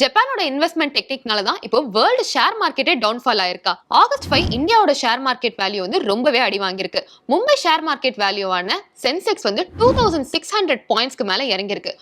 ஜப்பானோட investment டெக்னிக்னால தான் இப்போ வேர்ல்டு ஷேர் மார்க்கெட்டே டவுன்ஃபால் ஆயிருக்கா? ஆகஸ்ட் ஃபைவ் இந்தியாவோட ஷேர் மார்க்கெட் வேல்யூ வந்து ரொம்பவே அடி வாங்கியிருக்கு. மும்பை ஷேர் மார்க்கெட் வேல்யூவான சென்செக்ஸ் வந்து டூ தௌசண்ட் சிக்ஸ் ஹண்ட்ரட் பாயிண்ட்ஸ்க்கு மேல இறங்கியிருக்கு.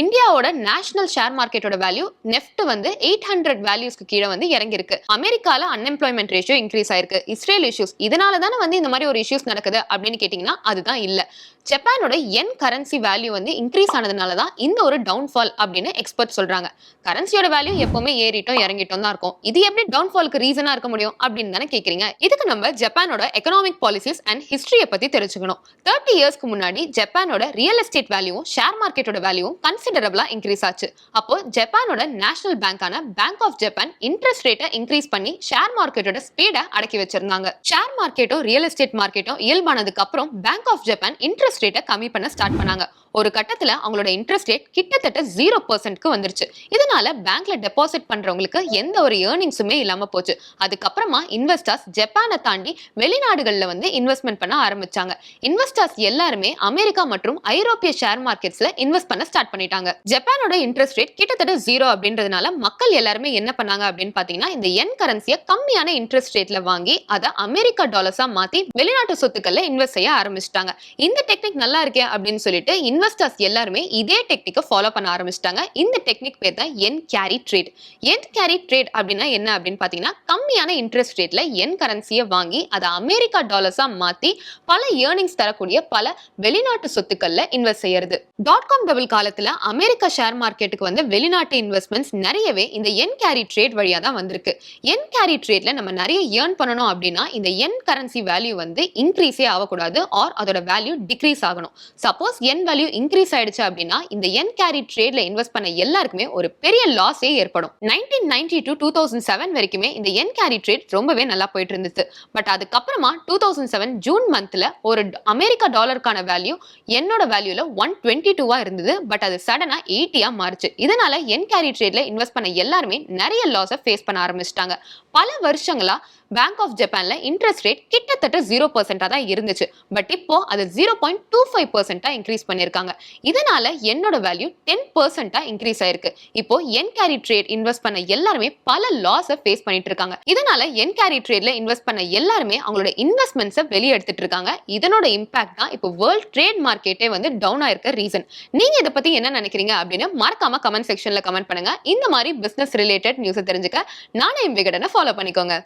இந்தியாவோட நேஷனல் ஷேர் மார்க்கெட்டோட வேல்யூ நெஃப்ட் வந்து எயிட் ஹண்ட்ரட் வேல்யூஸ்க்கு கீழே வந்து இறங்கிருக்கு அமெரிக்கால அன்எம்ப்ளாய்மெண்ட் ரேஷியோ இன்க்ரீஸ் ஆயிருக்கு. இஸ்ரேல் இஷ்யூஸ் இதனால தானே வந்து இந்த மாதிரி ஒரு இஷ்யூஸ் நடக்குது அப்படின்னு கேட்டிங்கன்னா அதுதான் இல்லை. ஜப்பானோட என் கரன்சி வேல்யூ வந்து இன்க்ரீஸ் ஆனதுனால தான் இந்த ஒரு டவுன்ஃபால் அப்படின்னு எக்ஸ்பர்ட் சொல்றாங்க. கரன்சியோட வேல்யூ எப்பவுமே ஏறிட்டோம் இறங்கிட்டோம் தான் இருக்கும். இது எப்படி டவுன்ஃபாலுக்கு ரீசனா இருக்க முடியும் அப்படின்னு தானே கேக்குறீங்க. இதுக்கு நம்ம ஜப்பானோட எக்கனாமிக் பாலிசிஸ் அண்ட் ஹிஸ்டரியை பத்தி தெரிஞ்சுக்கணும். தேர்ட்டி இயர்ஸ்க்கு முன்னாடி ஜப்பானோட ரியல் எஸ்டேட் வேல்யூவும் ஷேர் மார்க்கெட்டோட வேல்யூவும் கன்சிடரபிளா இன்க்ரீஸ் ஆச்சு. அப்போ ஜப்பானோட நேஷனல் பேங்கான பேங்க் ஆஃப் ஜப்பான் இன்ட்ரெஸ்ட் ரேட்டை இன்க்ரீஸ் பண்ணி ஷேர் மார்க்கெட்டோட ஸ்பீடை அடக்கி வச்சிருந்தாங்க. ஷேர் மார்க்கெட்டோ ரியல் எஸ்டேட் மார்க்கெட்டோ இயல்பானதுக்கு அப்புறம் பேங்க் ஆஃப் ஜப்பான் இன்ட்ரெஸ்ட் ரேட்டை கம்மி பண்ண ஸ்டார்ட் பண்ணாங்க. ஒரு கட்டத்துல அவங்களோட இன்ட்ரெஸ்ட் ரேட் கிட்டத்தட்ட ஜீரோ பர்சன்ட்க்கு வந்துருச்சு. இதனால பேங்க்ல டெபாசிட் பண்றவங்களுக்கு எந்த ஒரு ஏர்னிங்ஸுமே இல்லாம போச்சு. அதுக்கப்புறமா இன்வெஸ்டர்ஸ் ஜப்பானை தாண்டி வெளிநாடுகளில் வந்து இன்வெஸ்ட்மெண்ட் பண்ண ஆரம்பிச்சாங்க. இன்வெஸ்டர்ஸ் எல்லாருமே அமெரிக்கா மற்றும் ஐரோப்பிய ஷேர் மார்க்கெட்ஸ்ல இன்வெஸ்ட் பண்ண ஸ்டார்ட் பண்ணிட்டாங்க. பண்ணிட்டாங்க ஜப்பானோட இன்ட்ரெஸ்ட் ரேட் கிட்டத்தட்ட ஜீரோ அப்படின்றதுனால மக்கள் எல்லாருமே என்ன பண்ணாங்க அப்படின்னு பாத்தீங்கன்னா இந்த என் கரன்சியை கம்மியான இன்ட்ரெஸ்ட் ரேட்ல வாங்கி அதை அமெரிக்கா டாலர்ஸா மாத்தி வெளிநாட்டு சொத்துக்கள்ல இன்வெஸ்ட் செய்ய ஆரம்பிச்சிட்டாங்க. இந்த டெக்னிக் நல்லா இருக்கே அப்படின்னு சொல்லிட்டு இன்வெஸ்டர்ஸ் எல்லாருமே இதே டெக்னிக்கை ஃபாலோ பண்ண ஆரம்பிச்சிட்டாங்க. இந்த டெக்னிக் பேர் தான் yen carry trade yen carry trade அப்படின்னா என்ன அப்படின்னு பாத்தீங்கன்னா கம்மியான இன்ட்ரெஸ்ட் ரேட்ல என் கரன்சியை வாங்கி அதை அமெரிக்கா டாலர்ஸா மாத்தி பல ஏர்னிங்ஸ் தரக்கூடிய பல வெளிநாட்டு சொத்துக்கள்ல இன்வெஸ்ட் செய்யறது. டாட் காம் டபுள் காலத்துல அமெரிக்கா ஷேர் மார்க்கெட்டுக்கு வந்து வெளிநாட்டு இன்வெஸ்ட்மெண்ட்ஸ் நிறையவே இந்த என் கேரி ட்ரேட் வழியா தான் வந்திருக்கு. என் கேரி ட்ரேட்ல நம்ம நிறைய ஏர்ன் பண்ணணும் அப்படின்னா இந்த என் கரன்சி வேல்யூ வந்து இன்க்ரீஸே ஆகக்கூடாது ஆர் அதோட வேல்யூ டிக்ரீஸ் ஆகணும். சப்போஸ் என் வேல்யூ இன்க்ரீஸ் ஆயிடுச்சு அப்படின்னா இந்த என் கேரி ட்ரேட்ல இன்வெஸ்ட் பண்ண எல்லாருக்குமே ஒரு பெரிய லாஸே ஏற்படும். Nineteen ninety to two thousand seven வரைக்குமே இந்த என் கேரி ட்ரேட் ரொம்பவே நல்லா போயிட்டு இருந்துச்சு. பட் அதுக்கப்புறமா டூ தௌசண்ட் செவன் ஜூன் மந்த்ல ஒரு அமெரிக்கா டாலருக்கான வேல்யூ என்னோட வேல்யூல ஒன் டுவெண்ட்டி டூவா இருந்தது. பட் அது சடனா எயிட்டியா மாறுச்சு. இதனால என் கேரி ட்ரேட்ல இன்வெஸ்ட் பண்ண எல்லாருமே நிறைய லாஸை ஃபேஸ் பண்ண ஆரம்பிச்சிட்டாங்க. பல வருஷங்களா பேங்க் ஆஃப் ஜப்பான்ல இன்ட்ரெஸ்ட் ரேட் கிட்டத்தட்ட ஜீரோ பர்சன்டா தான் இருந்துச்சு. பட் இப்போ அது ஜீரோ பாயிண்ட் டூ ஃபைவ் பர்சன்டா இன்க்ரீஸ் பண்ணிருக்காங்க இதனால என்னோட வேல்யூ டென் பர்சன்டா இன்க்ரீஸ் ஆயிருக்கு. இப்போ என் கேரி ட்ரேட் இன்வெஸ்ட் பண்ண எல்லாருமே பல லாஸை ஃபேஸ் பண்ணிட்டு இருக்காங்க. இதனால என் கேரி ட்ரேட்ல இன்வெஸ்ட் பண்ண எல்லாருமே அவங்களோட இன்வெஸ்ட்மெண்ட்ஸை வெளியே எடுத்துட்டு இருக்காங்க. இதனோட இம்பாக்ட் தான் இப்போ வேர்ல்ட் ட்ரேட் மார்க்கெட்டே வந்து டவுன் ஆயிருக்க ரீசன் நீங்க இதை பத்தி என்ன நினைக்கிறீங்க அப்படின்னு மறக்காம கமெண்ட் செக்ஷன்ல கமெண்ட் பண்ணுங்க. இந்த மாதிரி பிசினஸ் ரிலேட்டட் நியூஸ் தெரிஞ்சுக்க நானே விகடனை ஃபாலோ பண்ணிக்கோங்க.